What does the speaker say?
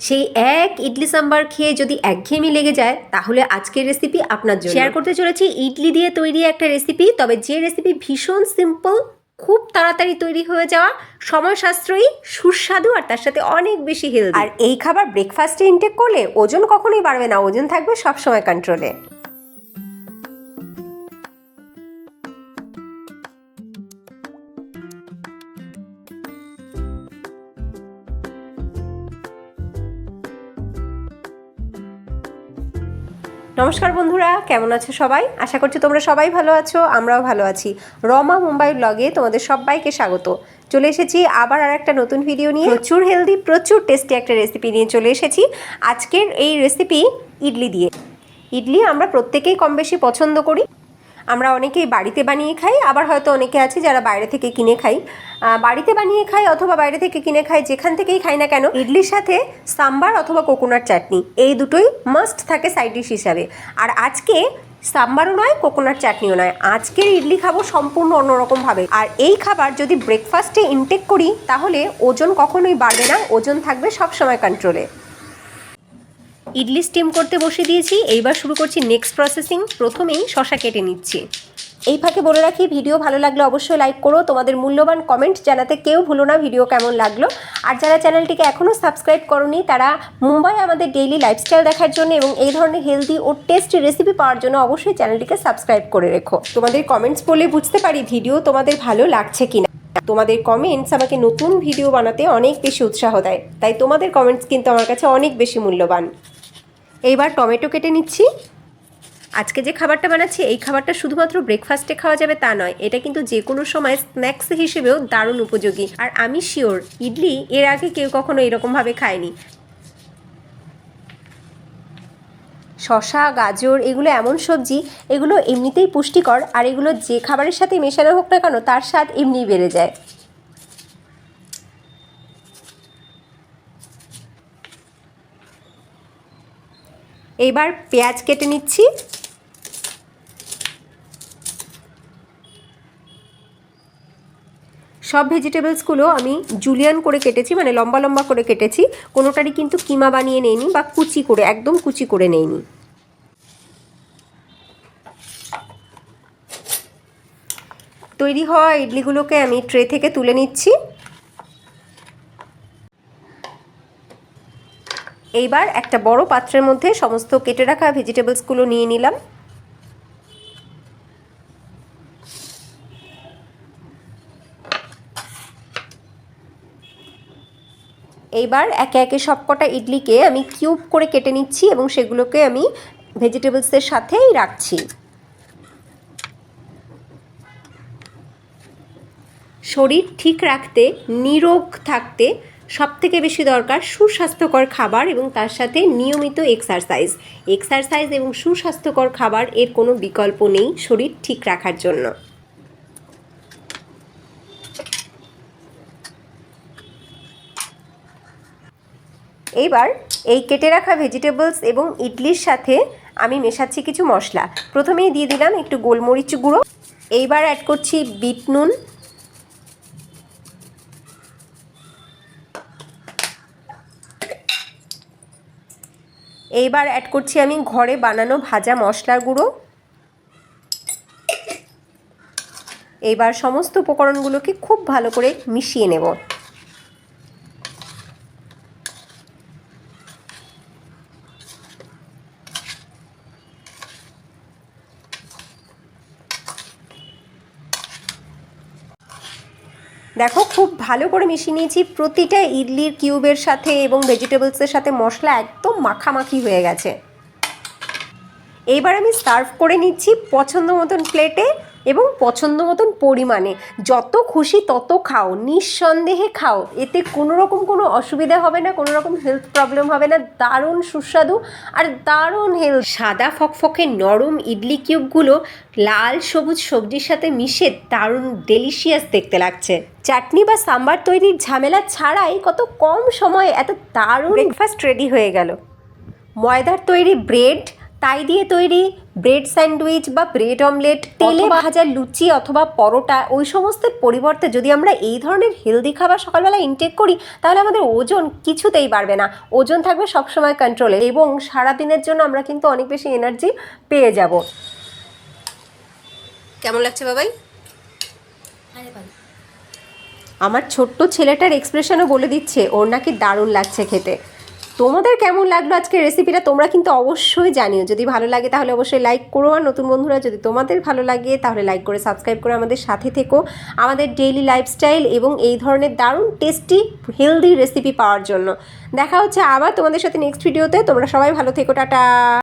সেই এক ইডলি সাম্বার খেয়ে যদি একঘেয়েমি লেগে যায় তাহলে আজকের রেসিপি আপনার জন্য। শেয়ার করতে চলেছি ইডলি দিয়ে তৈরি একটা রেসিপি তবে যে রেসিপি ভীষণ সিম্পল খুব তাড়াতাড়ি তৈরি হয়ে যাওয়া সময় সাশ্রয়ী সুস্বাদু আর তার সাথে অনেক বেশি হেলদি আর এই খাবার ব্রেকফাস্টে ইনটেক করলে ওজন কখনোই বাড়বে না ওজন থাকবে সবসময় কন্ট্রোলে নমস্কার বন্ধুরা, কেমন আছো সবাই? আশা করছি তোমরা সবাই ভালো আছো, আমরাও ভালো আছি। রমা মুম্বাই ব্লগে তোমাদের সবাইকে স্বাগত। চলে এসেছি আবার আর একটা নতুন ভিডিও নিয়ে। প্রচুর হেলদি প্রচুর টেস্টি একটা রেসিপি নিয়ে চলে এসেছি। আজকের এই রেসিপি ইডলি দিয়ে। ইডলি আমরা প্রত্যেকেই কম বেশি পছন্দ করি। আমরা অনেকেই বাড়িতে বানিয়ে খাই, আবার হয়তো অনেকে আছে যারা বাইরে থেকে কিনে খাই বাড়িতে বানিয়ে খাই অথবা বাইরে থেকে কিনে খাই, যেখান থেকেই খাই না কেন, ইডলির সাথে সাম্বার অথবা কোকোনাট চাটনি, এই দুটোই মাস্ট থাকে সাইড ডিশ হিসাবে। আর আজকে সাম্বারও নয়, কোকোনাট চাটনিও নয়। আজকের ইডলি খাব সম্পূর্ণ অন্যরকমভাবে। আর এই খাবার যদি ব্রেকফাস্টে ইনটেক করি, তাহলে ওজন কখনোই বাড়বে না, ওজন থাকবে সবসময় কন্ট্রোলে ইডলি স্টিম করতে বসে দিয়েছি। এইবার শুরু করছি নেক্সট প্রসেসিং প্রথমেই শশা কেটে নিচ্ছি। এই ফাঁকে বলে রাখি, ভিডিও ভালো লাগলে অবশ্যই লাইক করো। তোমাদের মূল্যবান কমেন্ট জানাতে কেউ ভুলো না ভিডিও কেমন লাগল। আর যারা চ্যানেলটিকে এখনও সাবস্ক্রাইব করনি, তারা মুম্বাই আমাদের ডেইলি লাইফস্টাইল দেখার জন্য এবং এই ধরনের হেলদি ও টেস্টি রেসিপি পাওয়ার জন্য অবশ্যই চ্যানেলটিকে সাবস্ক্রাইব করে রেখো। তোমাদের কমেন্টস পড়লে বুঝতে পারি ভিডিও তোমাদের ভালো লাগছে কিনা। তোমাদের কমেন্টস আমাকে নতুন ভিডিও বানাতে অনেক বেশি উৎসাহ দেয়। তাই তোমাদের কমেন্টস কিন্তু আমার কাছে অনেক বেশি মূল্যবান। এইবার টমেটো কেটে নিচ্ছি। আজকে যে খাবারটা বানাচ্ছি, এই খাবারটা শুধুমাত্র ব্রেকফাস্টে খাওয়া যাবে তা নয়, এটা কিন্তু যে কোনো সময় স্ন্যাক্স হিসেবেও দারুণ উপযোগী। আর আমি শিওর ইডলি এর আগে কেউ কখনো এরকমভাবে খায়নি। শশা গাজর, এগুলো এমন সবজি, এগুলো এমনিতেই পুষ্টিকর, আর এগুলো যে খাবারের সাথে মেশানো হোক না কেন, তার স্বাদ এমনিই বেড়ে যায়। এইবার পেঁয়াজ কেটে নিচ্ছি। সব ভেজিটেবলসগুলো আমি জুলিয়ান করে কেটেছি মানে লম্বা লম্বা করে কেটেছি। কোনোটারই কিন্তু কিমা বানিয়ে নেইনি বা কুচি করে, একদম কুচি করে নেইনি। তৈরি হওয়া ইডলিগুলোকে আমি ট্রে থেকে তুলে নিচ্ছি। এইবার একটা বড় পাত্রের মধ্যে সমস্ত কেটে রাখা ভেজিটেবলসগুলো নিয়ে নিলাম। এইবার একে একে সবকটা ইডলিকে আমি কিউব করে কেটে নিচ্ছি এবং সেগুলোকে আমি ভেজিটেবলসের সাথেই রাখছি। শরীর ঠিক রাখতে, নিরোগ থাকতে সব থেকে বেশি দরকার সুস্বাস্থ্যকর খাবার এবং তার সাথে নিয়মিত এক্সারসাইজ এক্সারসাইজ এবং সুস্বাস্থ্যকর খাবার এর কোনো বিকল্প নেই শরীর ঠিক রাখার জন্য। এইবার এই কেটে রাখা ভেজিটেবলস এবং ইডলির সাথে আমি মেশাচ্ছি কিছু মশলা। প্রথমেই দিয়ে দিলাম একটু গোলমরিচ গুঁড়ো। এইবার অ্যাড করছি বিট নুন। এইবার অ্যাড করছি আমি ঘরে বানানো ভাজা মশলার গুঁড়ো। এইবার সমস্ত উপকরণগুলোকে খুব ভালো করে মিশিয়ে নেব। দেখো, খুব ভালো করে মিশিয়ে নিয়েছি। প্রতিটা ইডলির কিউবের সাথে এবং ভেজিটেবলসের সাথে মশলা একদম মাখামাখি হয়ে গেছে। এইবার আমি সার্ভ করে নিচ্ছি পছন্দ মতন প্লেটে এবং পছন্দ মতন পরিমাণে। যত খুশি তত খাও, নিঃসন্দেহে খাও। এতে কোনো রকম কোনো অসুবিধা হবে না কোনো রকম হেলথ প্রবলেম হবে না। দারুণ সুস্বাদু আর দারুণ হেলথ সাদা ফকফকে নরম ইডলি কিউবগুলো লাল সবুজ সবজির সাথে মিশে দারুণ ডেলিশিয়াস দেখতে লাগছে। চাটনি বা সাম্বার তৈরির ঝামেলা ছাড়াই কত কম সময়ে এত দারুণ ব্রেকফাস্ট রেডি হয়ে গেল। ময়দার তৈরি ব্রেড তাই দিয়ে তৈরি ব্রেড স্যান্ডউইচ বা ব্রেড অমলেট তেলে ভাজা লুচি অথবা পরোটা ওই সমস্ত পরিবর্তে যদি আমরা এই ধরনের হেলদি খাবার সকালবেলা ইনটেক করি তাহলে আমাদের ওজন কিছুতেই বাড়বে না। ওজন থাকবে সবসময় কন্ট্রোলে এবং সারাদিনের জন্য আমরা কিন্তু অনেক বেশি এনার্জি পেয়ে যাব। কেমন লাগছে বাবাই? আমার ছোট্ট ছেলেটার এক্সপ্রেশনও বলে দিচ্ছে ওর নাকি দারুণ লাগছে খেতে। তোমাদের কেমন লাগল আজকে রেসিপিটা তোমরা কিন্তু অবশ্যই জানিও। যদি ভালো লাগে তাহলে অবশ্যই লাইক করো। আর নতুন বন্ধুরা, যদি তোমাদের ভালো লাগে তাহলে লাইক করে সাবস্ক্রাইব করে আমাদের সাথে থেকো। আমাদের ডেইলি লাইফস্টাইল এবং এই ধরনের দারুণ টেস্টি হেলদি রেসিপি পাওয়ার জন্য। দেখা হচ্ছে আবার তোমাদের সাথে নেক্সট ভিডিওতে তোমরা সবাই ভালো থেকো। টাটা!